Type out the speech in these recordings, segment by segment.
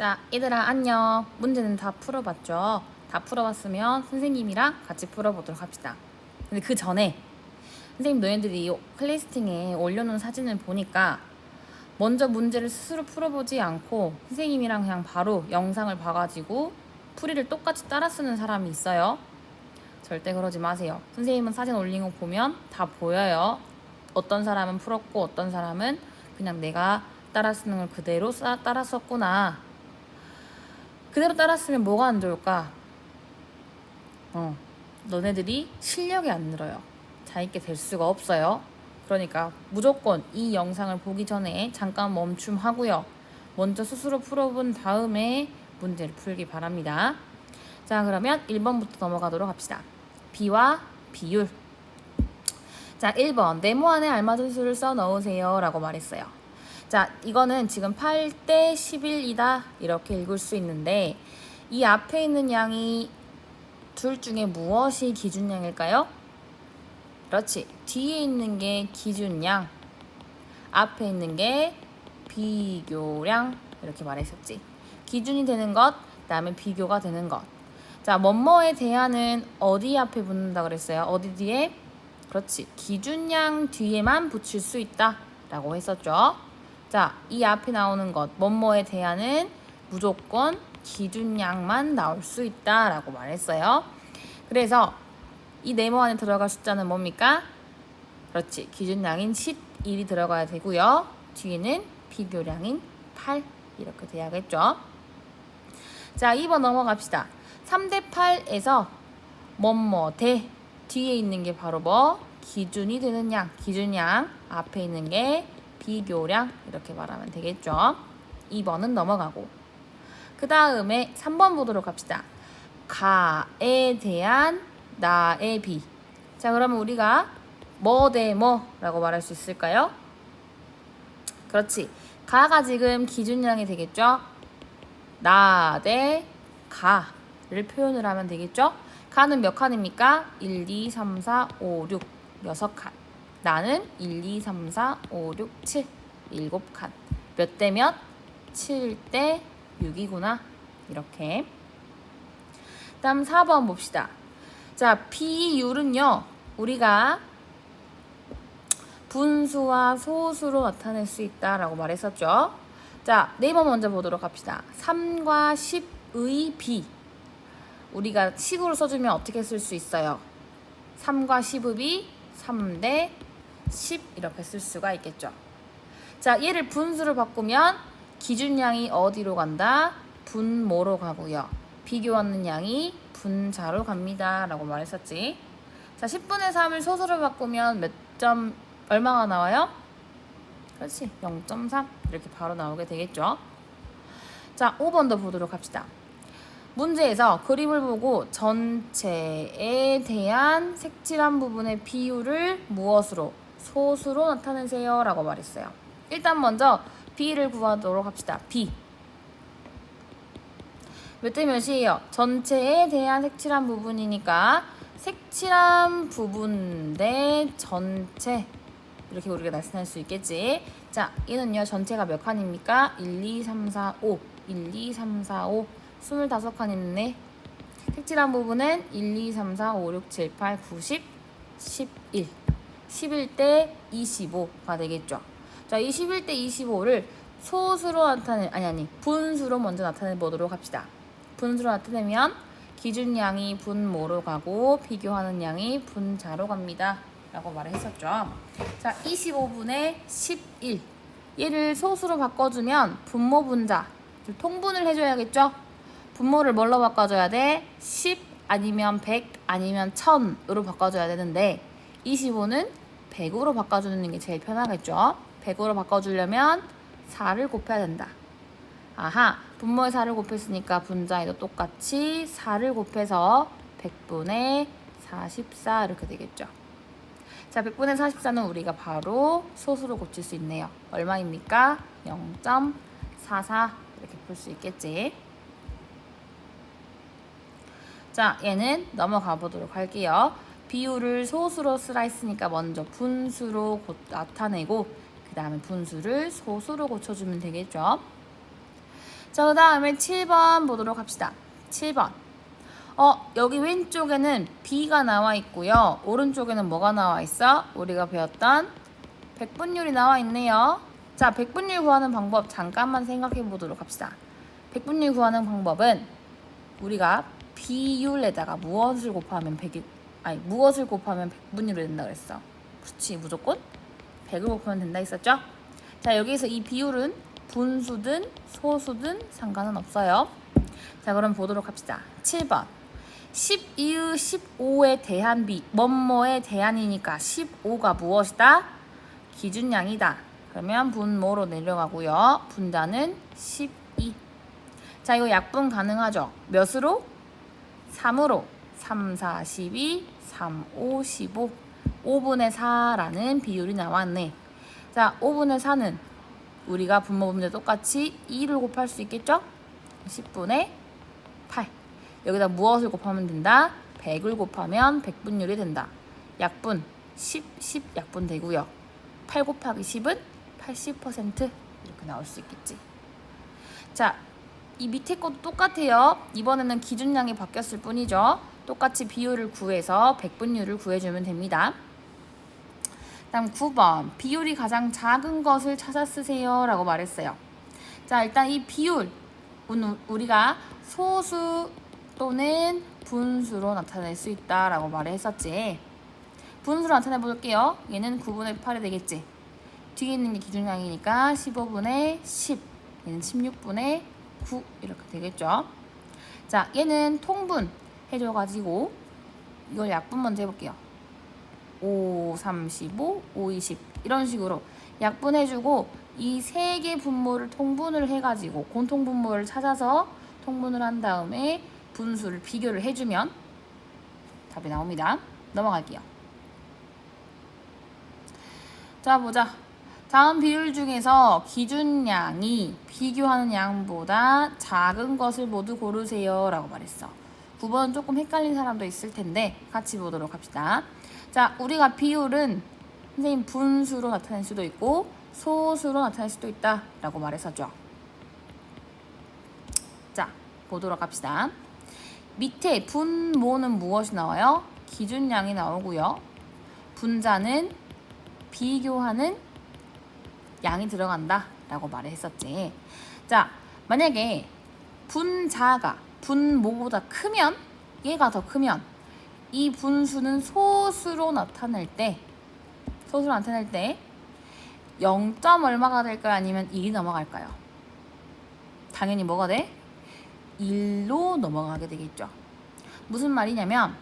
자, 얘들아 안녕. 문제는 다 풀어봤죠? 다 풀어봤으면 선생님이랑 같이 풀어보도록 합시다. 근데 그 전에 선생님 너희들이 클리스팅에 올려놓은 사진을 보니까 먼저 문제를 스스로 풀어보지 않고 선생님이랑 그냥 바로 영상을 봐가지고 풀이를 똑같이 따라 쓰는 사람이 있어요. 절대 그러지 마세요. 선생님은 사진 올린 거 보면 다 보여요. 어떤 사람은 풀었고 어떤 사람은 그냥 내가 따라 쓰는 걸 그대로 따, 따라 썼구나. 그대로 따라 쓰면 뭐가 안 좋을까? 어, 너네들이 실력이 안 늘어요. 자 있게 될 수가 없어요. 그러니까 무조건 이 영상을 보기 전에 잠깐 멈춤하고요. 먼저 스스로 풀어본 다음에 문제를 풀기 바랍니다. 자, 그러면 1번부터 넘어가도록 합시다. 비와 비율. 자, 1번. 네모 안에 알맞은 수를 써 넣으세요. 라고 말했어요. 자, 이거는 지금 8대 11이다. 이렇게 읽을 수 있는데, 이 앞에 있는 양이 둘 중에 무엇이 기준량일까요? 그렇지. 뒤에 있는 게 기준량, 앞에 있는 게 비교량. 이렇게 말했었지. 기준이 되는 것, 그다음에 비교가 되는 것. 자, 뭐뭐에 대한은 어디 앞에 붙는다 그랬어요? 어디 뒤에? 그렇지. 기준량 뒤에만 붙일 수 있다. 라고 했었죠. 자, 이 앞에 나오는 것, 뭐뭐에 대한은 무조건 기준량만 나올 수 있다. 라고 말했어요. 그래서 이 네모 안에 들어갈 숫자는 뭡니까? 그렇지. 기준량인 11이 들어가야 되고요. 뒤에는 비교량인 8 이렇게 돼야겠죠. 자, 2번 넘어갑시다. 3대 8에서 뭐뭐 대 뒤에 있는 게 바로 뭐 기준이 되는 양, 기준량 앞에 있는 게 비교량 이렇게 말하면 되겠죠. 2번은 넘어가고 그 다음에 3번 보도록 합시다. 가에 대한 나의 비. 자, 그러면 우리가 뭐 대 뭐라고 말할 수 있을까요? 그렇지. 가가 지금 기준량이 되겠죠? 나 대 가를 표현을 하면 되겠죠? 가는 몇 칸입니까? 1, 2, 3, 4, 5, 6. 6칸. 나는 1, 2, 3, 4, 5, 6, 7. 7칸. 몇 대 몇? 7 대 6이구나. 이렇게. 다음 4번 봅시다. 자, 비율은요. 우리가 분수와 소수로 나타낼 수 있다라고 말했었죠. 자, 네이버 먼저 보도록 합시다. 3과 10의 비. 우리가 식으로 써주면 어떻게 쓸 수 있어요? 3과 10의 비, 3대 10 이렇게 쓸 수가 있겠죠. 자, 얘를 분수로 바꾸면 기준량이 어디로 간다? 분모로 가고요. 비교하는 양이 분자로 갑니다. 라고 말했었지. 자, 10분의 3을 소수로 바꾸면 몇 점, 얼마가 나와요? 그렇지. 0.3. 이렇게 바로 나오게 되겠죠. 자, 5번 더 보도록 합시다. 문제에서 그림을 보고 전체에 대한 색칠한 부분의 비율을 무엇으로? 소수로 나타내세요. 라고 말했어요. 일단 먼저 B를 구하도록 합시다. B. 몇 대 몇이에요? 전체에 대한 색칠한 부분이니까 색칠한 부분 대 전체 이렇게 우리가 나타낼 수 있겠지. 자, 얘는요 전체가 몇 칸입니까? 1, 2, 3, 4, 5 1, 2, 3, 4, 5 25칸 있네. 색칠한 부분은 1, 2, 3, 4, 5, 6, 7, 8, 9, 10, 11 11대 25가 되겠죠. 자, 이 11대 25를 소수로 나타내 아니 아니 분수로 먼저 나타내 보도록 합시다. 분수로 나타내면 기준량이 분모로 가고 비교하는 양이 분자로 갑니다. 라고 말을 했었죠. 자, 25분의 11. 얘를 소수로 바꿔주면 분모 분자. 통분을 해줘야겠죠? 분모를 뭘로 바꿔줘야 돼? 10 아니면 100 아니면 1000으로 바꿔줘야 되는데 25는 100으로 바꿔주는 게 제일 편하겠죠? 100으로 바꿔주려면 4를 곱해야 된다. 아하, 분모에 4를 곱했으니까 분자에도 똑같이 4를 곱해서 100분의 44 이렇게 되겠죠. 자, 100분의 44는 우리가 바로 소수로 고칠 수 있네요. 얼마입니까? 0.44 이렇게 볼수 있겠지. 자, 얘는 넘어가 보도록 할게요. 비율을 소수로 쓰라 했으니까 먼저 분수로 고, 나타내고 그 다음에 분수를 소수로 고쳐주면 되겠죠. 자, 그 다음에 7번 보도록 합시다. 7번. 어, 여기 왼쪽에는 B가 나와 있고요. 오른쪽에는 뭐가 나와 있어? 우리가 배웠던 백분율이 나와 있네요. 자, 백분율 구하는 방법 잠깐만 생각해 보도록 합시다. 백분율 구하는 방법은 우리가 비율에다가 무엇을 곱하면 100이 아니 무엇을 곱하면 백분율이 된다 그랬어. 그렇지 무조건 100을 곱하면 된다 했었죠? 자 여기서 이 비율은 분수든 소수든 상관은 없어요. 자 그럼 보도록 합시다. 7번 12의 15에 대한 비 뭐뭐에 대한이니까 15가 무엇이다? 기준량이다. 그러면 분모로 내려가고요. 분자는 12. 자 이거 약분 가능하죠? 몇으로? 3으로 3, 4, 12, 3, 5, 15 5분의 4라는 비율이 나왔네 자 5분의 4는 우리가 분모 분자 똑같이 2를 곱할 수 있겠죠? 10분의 8 여기다 무엇을 곱하면 된다? 100을 곱하면 100분율이 된다 약분 10, 10 약분 되고요 8 곱하기 10은 80% 이렇게 나올 수 있겠지 자 이 밑에 것도 똑같아요. 이번에는 기준량이 바뀌었을 뿐이죠. 똑같이 비율을 구해서 백분율을 구해주면 됩니다. 다음 9번 비율이 가장 작은 것을 찾아 쓰세요 라고 말했어요. 자 일단 이 비율 우리가 소수 또는 분수로 나타낼 수 있다라고 말을 했었지. 분수로 나타내 볼게요. 얘는 9분의 8이 되겠지. 뒤에 있는 게 기준량이니까 15분의 10. 얘는 16분의 9 이렇게 되겠죠. 자, 얘는 통분 해줘가지고 이걸 약분 먼저 해볼게요. 5, 35, 5, 20 이런 식으로 약분해주고 이 세 개 분모를 통분을 해가지고 공통 분모를 찾아서 통분을 한 다음에 분수를 비교를 해주면 답이 나옵니다. 넘어갈게요. 자 보자. 다음 비율 중에서 기준량이 비교하는 양보다 작은 것을 모두 고르세요 라고 말했어. 9번 조금 헷갈린 사람도 있을 텐데 같이 보도록 합시다. 자, 우리가 비율은 선생님 분수로 나타낼 수도 있고 소수로 나타낼 수도 있다 라고 말했었죠. 자, 보도록 합시다. 밑에 분모는 무엇이 나와요? 기준량이 나오고요. 분자는 비교하는 양이 들어간다 라고 말을 했었지. 자, 만약에 분자가 분모보다 크면 얘가 더 크면 이 분수는 소수로 나타낼 때 소수로 나타낼 때 0. 얼마가 될까요? 아니면 1이 넘어갈까요? 당연히 뭐가 돼? 1로 넘어가게 되겠죠. 무슨 말이냐면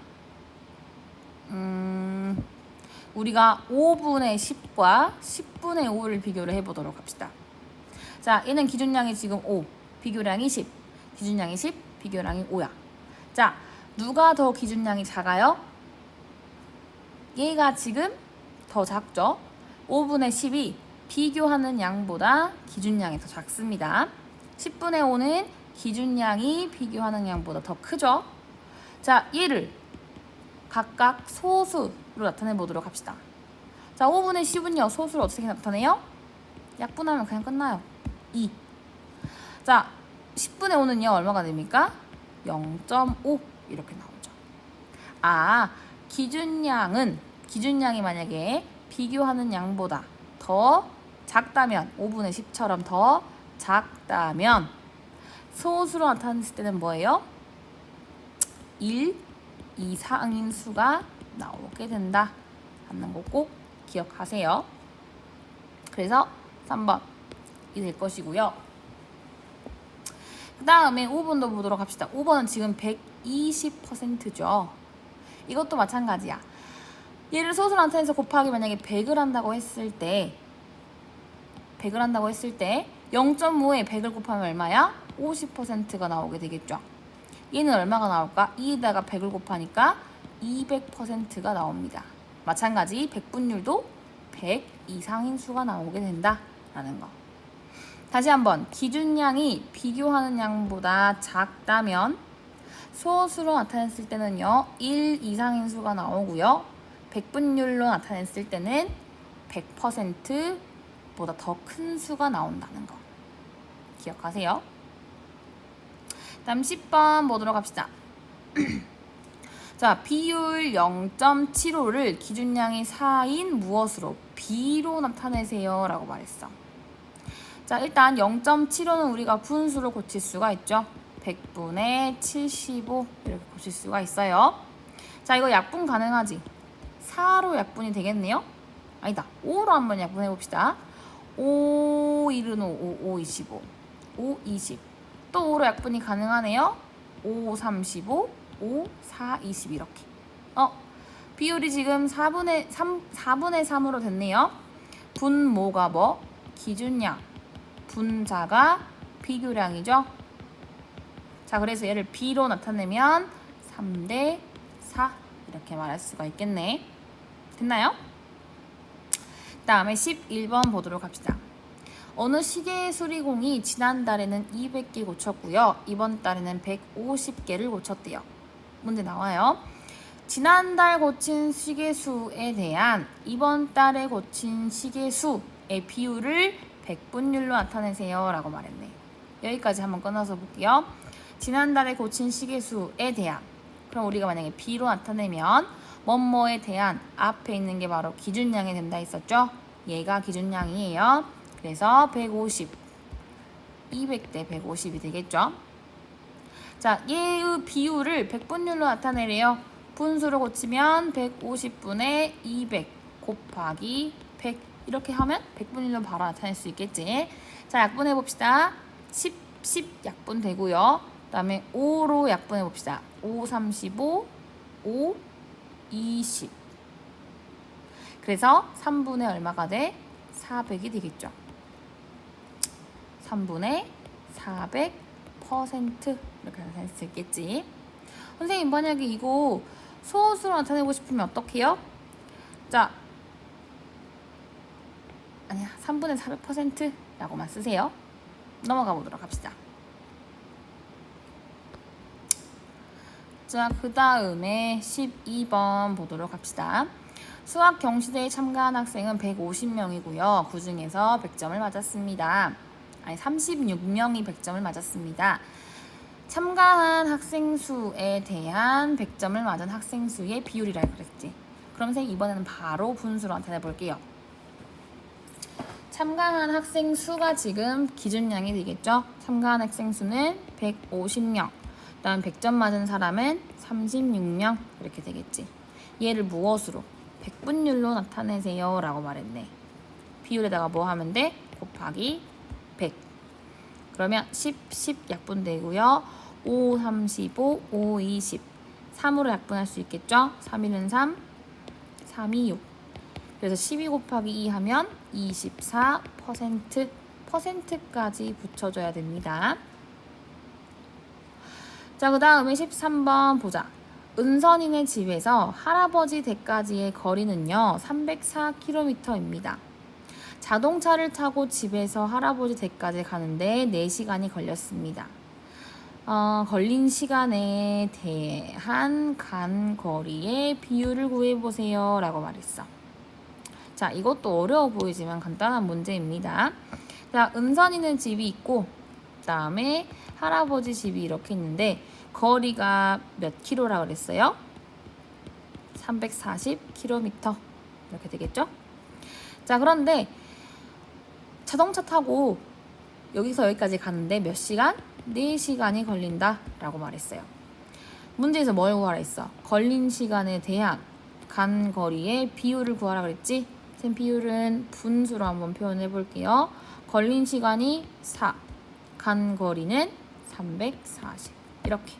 음 우리가 5분의 10과 10분의 5를 비교를 해보도록 합시다. 자, 얘는 기준량이 지금 5, 비교량이 10. 기준량이 10, 비교량이 5야. 자, 누가 더 기준량이 작아요? 얘가 지금 더 작죠? 5분의 10이 비교하는 양보다 기준량이 더 작습니다. 10분의 5는 기준량이 비교하는 양보다 더 크죠? 자, 얘를 각각 소수로 나타내 보도록 합시다. 자, 5분의 10은요, 소수를 어떻게 나타내요? 약분하면 그냥 끝나요. 2. 자, 10분의 5는요, 얼마가 됩니까? 0.5 이렇게 나오죠. 아, 기준량은, 기준량이 만약에 비교하는 양보다 더 작다면, 5분의 10처럼 더 작다면, 소수로 나타냈을 때는 뭐예요? 1 이상인 수가 나오게 된다 하는 거 꼭 기억하세요. 그래서 3번이 될 것이고요. 그 다음에 5번도 보도록 합시다. 5번은 지금 120%죠. 이것도 마찬가지야. 얘를 소수한테서 곱하기 만약에 100을 한다고 했을 때 100을 한다고 했을 때 0.5에 100을 곱하면 얼마야? 50%가 나오게 되겠죠. 얘는 얼마가 나올까? 2에다가 100을 곱하니까 200%가 나옵니다. 마찬가지 백분율도 100 이상인 수가 나오게 된다라는 거. 다시 한번 기준량이 비교하는 양보다 작다면 소수로 나타냈을 때는요 1 이상인 수가 나오고요 백분율로 나타냈을 때는 100%보다 더 큰 수가 나온다는 거 기억하세요. 다음 10번 보도록 합시다. 자, 비율 0.75를 기준량이 4인 무엇으로 B로 나타내세요 라고 말했어. 자, 일단 0.75는 우리가 분수로 고칠 수가 있죠. 100분의 75 이렇게 고칠 수가 있어요. 자, 이거 약분 가능하지? 4로 약분이 되겠네요. 아니다. 5로 한번 약분해 봅시다. 5, 1은 5, 5, 25. 5, 20. 또 5로 약분이 가능하네요. 5, 35, 5, 4, 20 이렇게. 어, 비율이 지금 4분의 3, 4분의 3으로 됐네요. 분모가 뭐? 기준량. 분자가 비교량이죠. 자, 그래서 얘를 B로 나타내면 3대 4 이렇게 말할 수가 있겠네. 됐나요? 다음에 11번 보도록 합시다. 어느 시계 수리공이 지난달에는 200개 고쳤고요. 이번 달에는 150개를 고쳤대요. 문제 나와요. 지난달 고친 시계수에 대한 이번 달에 고친 시계수의 비율을 100분율로 나타내세요. 라고 말했네. 여기까지 한번 끊어서 볼게요. 지난달에 고친 시계수에 대한 그럼 우리가 만약에 B로 나타내면 뭐뭐에 대한 앞에 있는 게 바로 기준량이 된다 했었죠? 얘가 기준량이에요. 그래서 150, 200대 150이 되겠죠? 자, 얘의 비율을 100분율로 나타내래요. 분수로 고치면 150분의 200 곱하기 100 이렇게 하면 100분율로 바로 나타낼 수 있겠지. 자, 약분해 봅시다. 10, 10 약분 되고요. 그 다음에 5로 약분해 봅시다. 5, 35, 5, 20. 그래서 3분의 얼마가 돼? 400이 되겠죠. 3분의 400% 이렇게 나타낼 수 있겠지. 선생님 만약에 이거 소수로 나타내고 싶으면 어떻게 해요? 자, 아니야 3분의 400%라고만 쓰세요. 넘어가 보도록 합시다. 자, 그 다음에 12번 보도록 합시다. 수학 경시대에 참가한 학생은 150명이고요. 그 중에서 100점을 맞았습니다. 아니, 36명이 100점을 맞았습니다. 참가한 학생 수에 대한 100점을 맞은 학생 수의 비율이라 그랬지. 그럼 선생님 이번에는 바로 분수로 나타내 볼게요. 참가한 학생 수가 지금 기준량이 되겠죠. 참가한 학생 수는 150명. 그다음 100점 맞은 사람은 36명 이렇게 되겠지. 얘를 무엇으로? 100분율로 나타내세요 라고 말했네. 비율에다가 뭐 하면 돼? 곱하기 100. 그러면 10, 10 약분되고요. 5, 35, 5, 20. 3으로 약분할 수 있겠죠? 3, 1은 3, 3, 2, 6. 그래서 12 곱하기 2 하면 24%, 퍼센트까지 붙여줘야 됩니다. 자, 그 다음에 13번 보자. 은선이네 집에서 할아버지 댁까지의 거리는요, 304km입니다. 자동차를 타고 집에서 할아버지 댁까지 가는데 4시간이 걸렸습니다. 어, 걸린 시간에 대한 간 거리의 비율을 구해보세요. 라고 말했어. 자, 이것도 어려워 보이지만 간단한 문제입니다. 자, 은선이는 집이 있고, 그 다음에 할아버지 집이 이렇게 있는데, 거리가 몇 킬로라 그랬어요? 340km. 이렇게 되겠죠? 자, 그런데 자동차 타고 여기서 여기까지 가는데 몇 시간? 4시간이 걸린다 라고 말했어요. 문제에서 뭘 구하라 했어? 걸린 시간에 대한 간 거리의 비율을 구하라 그랬지? 선 비율은 분수로 한번 표현해 볼게요. 걸린 시간이 4, 간 거리는 340. 이렇게.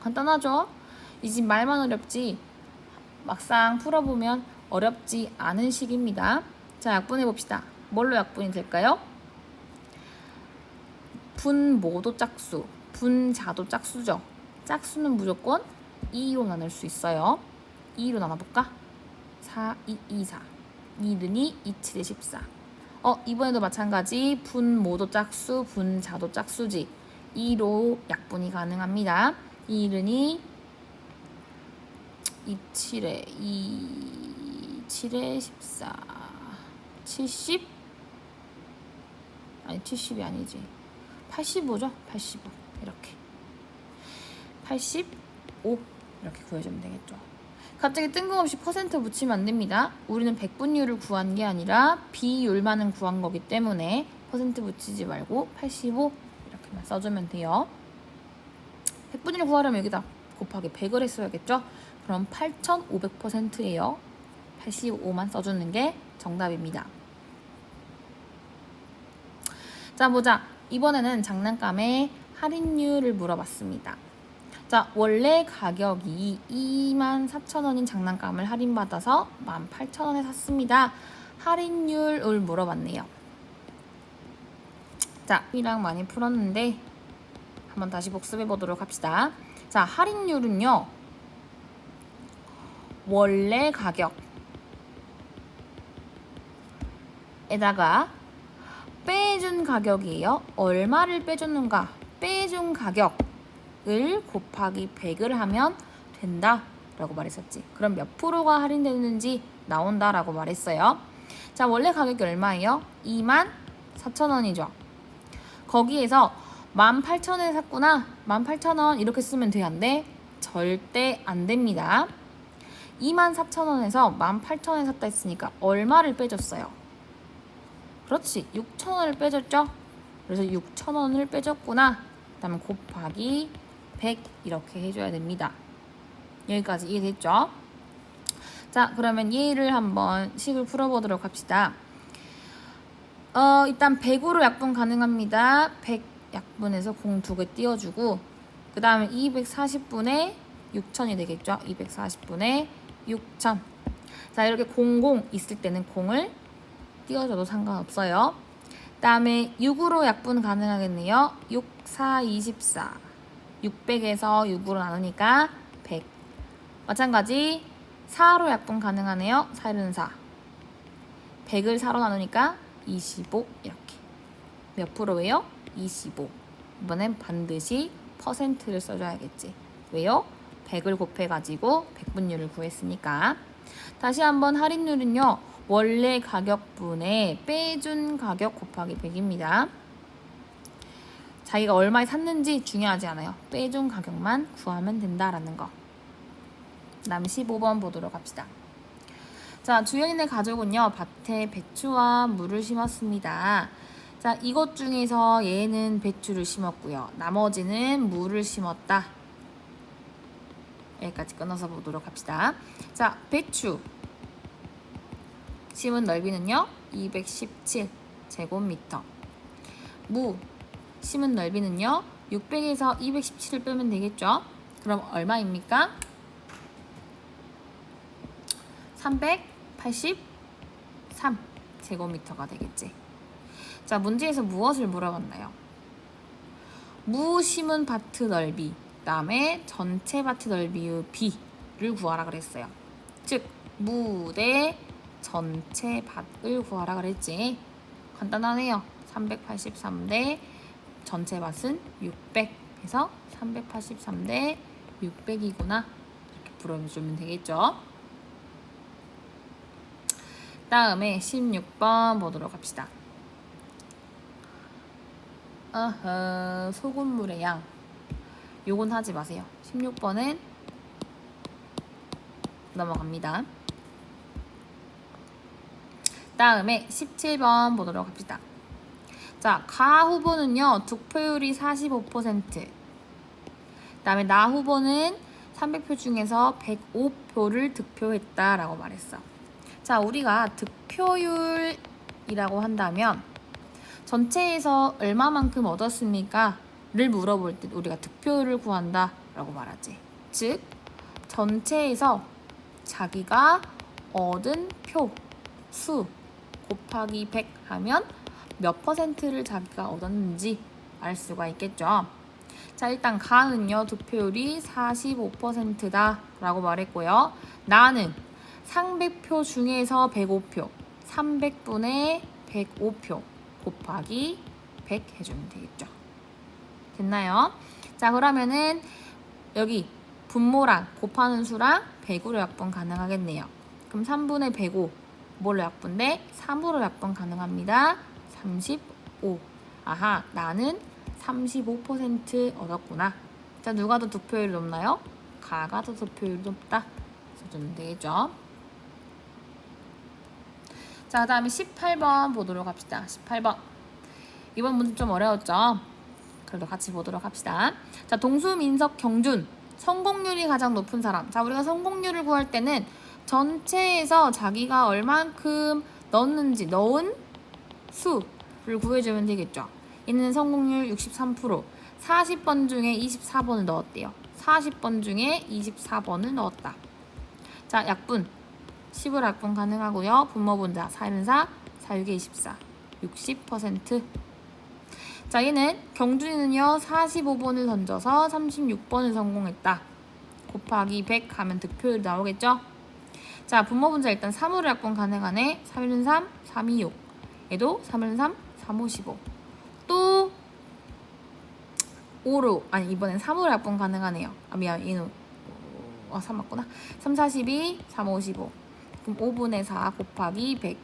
간단하죠? 이 집 말만 어렵지 막상 풀어보면 어렵지 않은 식입니다. 자, 약분해 봅시다. 뭘로 약분이 될까요? 분모도 짝수, 분자도 짝수죠. 짝수는 무조건 2로 나눌 수 있어요. 2로 나눠볼까? 4, 2, 2, 4. 2는 2, 2, 7에 14. 어, 이번에도 마찬가지 분모도 짝수, 분자도 짝수지. 2로 약분이 가능합니다. 2는 2, 2, 7에 2, 7에 14. 70? 아니, 70이 아니지. 85죠? 85. 이렇게. 85 이렇게 구해주면 되겠죠. 갑자기 뜬금없이 퍼센트 붙이면 안 됩니다. 우리는 백분율을 구한 게 아니라 비율만은 구한 거기 때문에 퍼센트 붙이지 말고 85 이렇게만 써주면 돼요. 백분율 구하려면 여기다 곱하기 100을 했어야겠죠? 그럼 8,500%예요. 85만 써주는 게 정답입니다. 자, 보자. 이번에는 장난감의 할인율을 물어봤습니다. 자, 원래 가격이 24,000원인 장난감을 할인받아서 18,000원에 샀습니다. 할인율을 물어봤네요. 자, 이랑 많이 풀었는데 한번 다시 복습해 보도록 합시다. 자, 할인율은요. 원래 가격 에다가 빼준 가격이에요. 얼마를 빼줬는가? 빼준 가격 을 곱하기 100을 하면 된다. 라고 말했었지. 그럼 몇 프로가 할인되는지 나온다 라고 말했어요. 자, 원래 가격이 얼마예요? 2만 4천 원이죠. 거기에서 18,000원에 샀구나. 18,000원 이렇게 쓰면 돼야 안 돼? 절대 안 됩니다. 24,000원에서 18,000원에 샀다 했으니까 얼마를 빼줬어요? 그렇지. 6,000원을 빼줬죠? 그래서 6,000원을 빼줬구나. 그 다음에 곱하기 100 이렇게 해줘야 됩니다. 여기까지 이해됐죠? 자, 그러면 얘를 한번 식을 풀어보도록 합시다. 어, 일단 100으로 약분 가능합니다. 100 약분해서 공 두 개 띄워주고 그 다음에 240분의 6천이 되겠죠? 240분의 6천 자 이렇게 00 있을 때는 공을 띄워줘도 상관없어요. 그 다음에 6으로 약분 가능하겠네요. 6, 4, 24 600에서 6으로 나누니까 100 마찬가지 4로 약분 가능하네요. 4는 4 100을 4로 나누니까 25 이렇게. 몇 프로예요? 25 이번엔 반드시 퍼센트를 써줘야겠지. 왜요? 100을 곱해가지고 백분율을 구했으니까. 다시 한번 할인율은요. 원래 가격분에 빼준 가격 곱하기 100입니다 자기가 얼마에 샀는지 중요하지 않아요 빼준 가격만 구하면 된다라는 거 다음 15번 보도록 합시다 자, 주연이네 가족은요, 밭에 배추와 물을 심었습니다. 자, 이것 중에서 얘는 배추를 심었고요. 나머지는 물을 심었다. 여기까지 끊어서 보도록 합시다. 자, 배추. 심은 넓이는요, 217 제곱미터. 무. 심은 넓이는요, 600에서 217을 빼면 되겠죠? 그럼 얼마입니까? 383 제곱미터가 되겠지. 자, 문제에서 무엇을 물어봤나요? 무 심은 밭 넓이, 그다음에 전체 밭 넓이의 비를 구하라 그랬어요. 즉, 무대 전체 밭을 구하라 그랬지. 간단하네요. 383대 전체 밭은 600 해서 383 대 600이구나. 이렇게 풀어주면 되겠죠. 다음에 16번 보도록 합시다. 어허, 소금물의 양. 요건 하지 마세요. 16번은 넘어갑니다. 다음에 17번 보도록 합시다. 자, 가 후보는요, 득표율이 45%. 다음에 나 후보는 300표 중에서 105표를 득표했다라고 말했어. 자, 우리가 득표율이라고 한다면 전체에서 얼마만큼 얻었습니까? 를 물어볼 때 우리가 득표율을 구한다 라고 말하지. 즉, 전체에서 자기가 얻은 표 수 곱하기 100 하면 몇 퍼센트를 자기가 얻었는지 알 수가 있겠죠. 자, 일단 가는요, 득표율이 45%다 라고 말했고요. 나는 300표 중에서 105표, 300분의 105표 곱하기 100 해주면 되겠죠. 됐나요? 자, 그러면은 여기 분모랑 곱하는 수랑 100으로 약분 가능하겠네요. 그럼 3분의 105 뭘로 약분돼? 3으로 약분 가능합니다. 35. 아하, 나는 35% 얻었구나. 자, 누가 더 득표율이 높나요? 가가 더 득표율이 높다. 써주면 되겠죠. 자, 그 다음에 18번 보도록 합시다. 18번. 이번 문제 좀 어려웠죠? 그래도 같이 보도록 합시다. 자, 동수, 민석, 경준. 성공률이 가장 높은 사람. 자, 우리가 성공률을 구할 때는 전체에서 자기가 얼만큼 넣었는지, 넣은 수를 구해주면 되겠죠. 얘는 성공률 63%. 40번 중에 24번을 넣었대요. 40번 중에 24번을 넣었다. 자, 약분. 10을 약분 가능하고요. 분모분자 4는 4, 4, 6에 24. 60%. 자, 얘는 경준이는요. 45번을 던져서 36번을 성공했다. 곱하기 100 하면 득표율 나오겠죠? 자, 분모분자 일단 3으로 약분 가능하네. 3은 3, 3, 2, 6. 얘도 3은 3, 3, 5, 15. 또 5로 아니 이번엔 3으로 약분 가능하네요. 아 미안 얘는 어, 3 맞구나. 3, 42, 3, 55. 그럼 5분의 4 곱하기 100.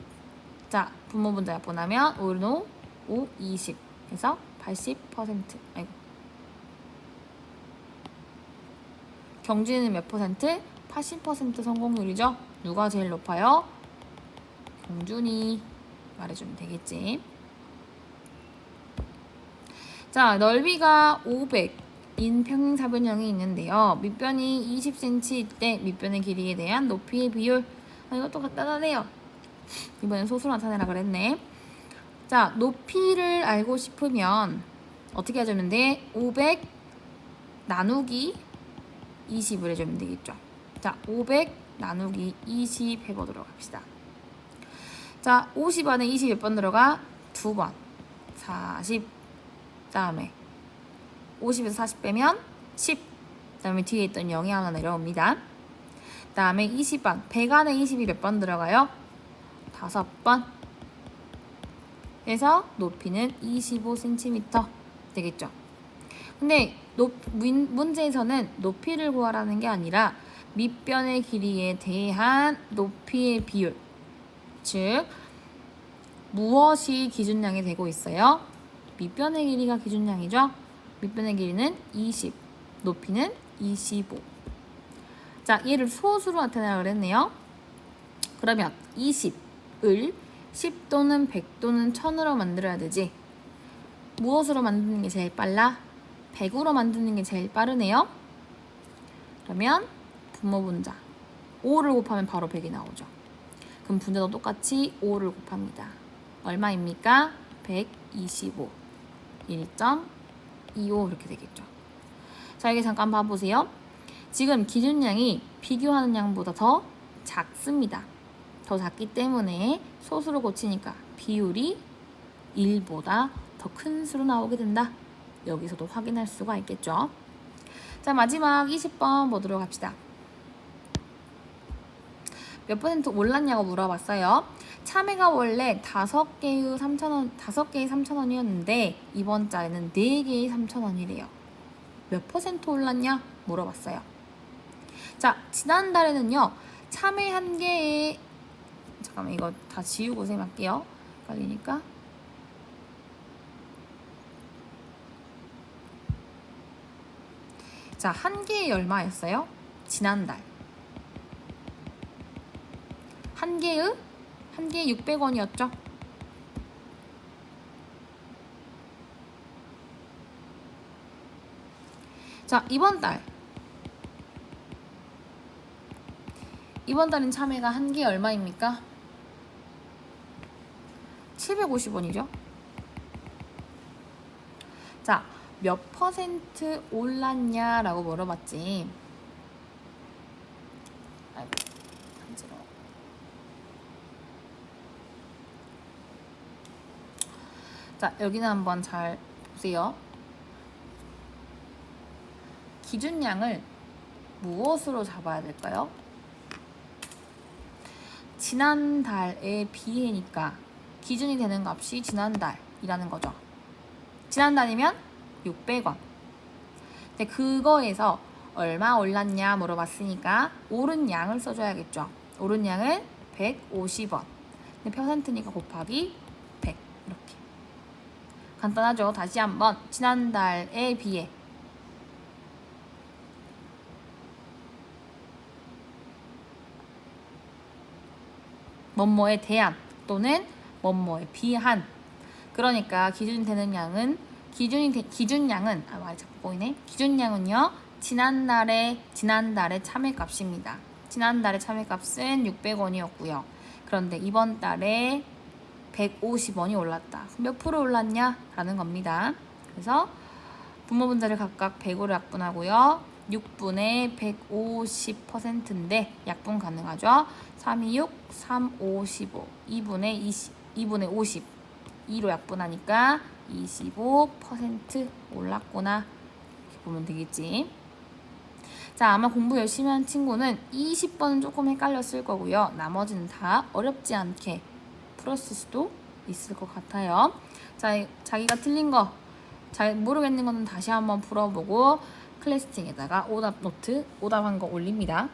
자, 분모 분자 약분하면 5는 5, 5, 20. 그래서 80%. 아이고. 경주는 몇 퍼센트? 80% 성공률이죠. 누가 제일 높아요? 경준이 말해주면 되겠지. 자, 넓이가 500인 평행사변형이 있는데요. 밑변이 20cm일 때 밑변의 길이에 대한 높이의 비율. 아, 이것도 간단하네요. 이번엔 소수로 나타내라 그랬네. 자, 높이를 알고 싶으면 어떻게 해주면 돼? 500 나누기 20을 해주면 되겠죠. 자, 500 나누기 20 해보도록 합시다. 자, 50 안에 20 몇 번 들어가? 두 번. 40. 다음에 50에서 40 빼면 10. 다음에 뒤에 있던 0이 하나 내려옵니다. 다음에 20번. 100 안에 20이 몇 번 들어가요? 다섯 번. 그래서 높이는 25cm 되겠죠. 근데 높, 문, 문제에서는 높이를 구하라는 게 아니라 밑변의 길이에 대한 높이의 비율. 즉, 무엇이 기준량이 되고 있어요? 밑변의 길이가 기준량이죠. 밑변의 길이는 20, 높이는 25. 자, 얘를 소수로 나타내라 그랬네요. 그러면 20을 10 또는 100 또는 1000으로 만들어야 되지. 무엇으로 만드는 게 제일 빨라? 100으로 만드는 게 제일 빠르네요. 그러면 분모분자 5를 곱하면 바로 100이 나오죠. 그럼 분자도 똑같이 5를 곱합니다. 얼마입니까? 125. 1.25 이렇게 되겠죠. 자, 여기 잠깐 봐보세요. 지금 기준량이 비교하는 양보다 더 작습니다. 더 작기 때문에 소수로 고치니까 비율이 1보다 더 큰 수로 나오게 된다. 여기서도 확인할 수가 있겠죠. 자, 마지막 20번 보도록 합시다. 몇 퍼센트 올랐냐고 물어봤어요. 참외가 원래 5개의 3,000원, 5개의 3,000원이었는데 이번 달에는 4개의 3,000원이래요. 몇 퍼센트 올랐냐? 물어봤어요. 자, 지난달에는요. 참외 한 개에 잠깐만 이거 다 지우고 생각할게요. 헷갈리니까. 자, 한 개에 얼마였어요? 지난달. 한 개의 한 개에 600원이었죠. 자, 이번 달. 이번 달인 참외가 한 개에 얼마입니까? 750원이죠. 자, 몇 퍼센트 올랐냐라고 물어봤지. 아이고, 간지러워. 자, 여기는 한번 잘 보세요. 기준량을 무엇으로 잡아야 될까요? 지난달에 비해니까 기준이 되는 값이 지난달이라는 거죠. 지난달이면 600원. 근데 그거에서 얼마 올랐냐 물어봤으니까 오른 양을 써줘야겠죠. 오른 양은 150원. 근데 퍼센트니까 곱하기 100 이렇게. 간단하죠. 다시 한번. 지난달에 비해. 뭐뭐에 대한 또는 뭐뭐에 비한. 그러니까 기준이 되는 양은 기준이 되, 기준 양은 아 말이 자꾸 보이네. 기준 양은요 지난달에 지난달의 참외값입니다. 지난달의 참외값은 600원이었고요. 그런데 이번 달에 150원이 올랐다. 몇 프로 올랐냐? 라는 겁니다. 그래서 분모분자를 각각 100으로 약분하고요. 6분의 150%인데 약분 가능하죠? 3, 2, 6, 3, 5, 15 2분의 20 2분의 50 2로 약분하니까 25% 올랐구나. 이렇게 보면 되겠지. 자 아마 공부 열심히 한 친구는 20번은 조금 헷갈렸을 거고요. 나머지는 다 어렵지 않게 풀었을 수도 있을 것 같아요. 자 자기가 틀린 거 잘 모르겠는 거는 다시 한번 풀어보고 클래스팅에다가 오답 노트 오답한 거 올립니다.